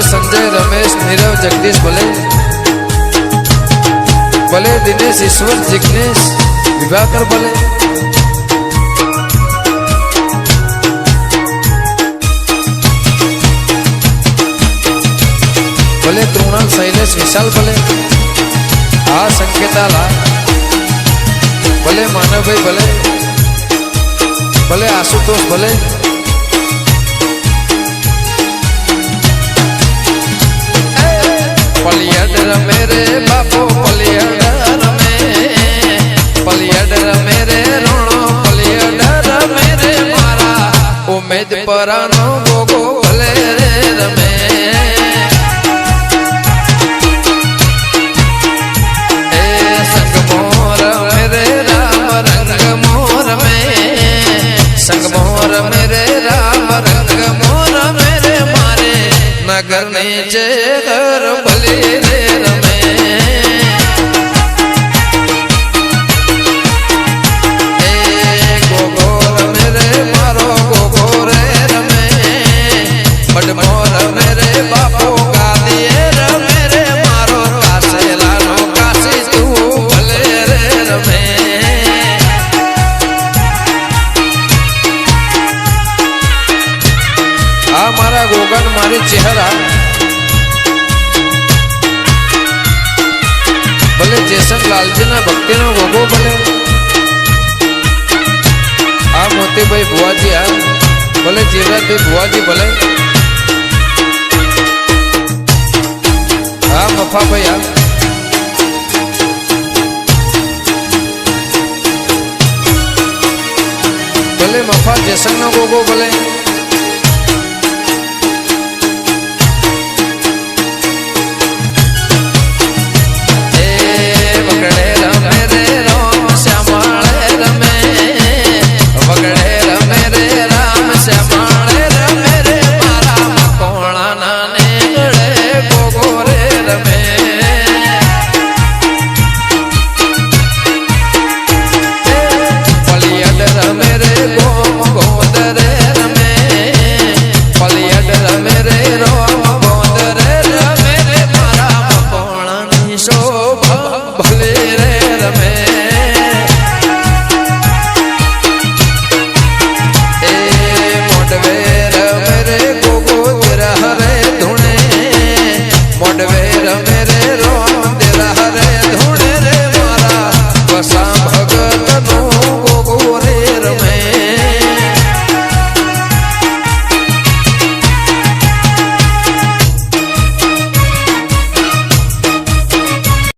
सुरेश संजय रमेश, नीरव, जगदीश, भले। भले, दिनेश, ईश्वर, जिग्नेश विवाह कर भले। भले तृणाल शैलेश, विशाल भले। आ संकेता ला भले मानव भाई भले। भले, आशुतोष भले। રમે રે બાપો પલિયડ રમે પલિયડ રમે રે રોણો પલિયડ રમે રે મારા ઉમેદ પરાનો ગોગો ભલે રે રમે સંગમોર મેરે રામ રંગ મોર મેરે મારે નગર ને ભલે જેસન લાલજીના ભક્તિનો ગોગો ભલે આ મોતીભાઈ ભુવાજી આ ભલે જીવરાજભાઈ ભુવાજી ભલે હા મફાભાઈ આ ભલે મફા જેસનનો ગોગો ભલે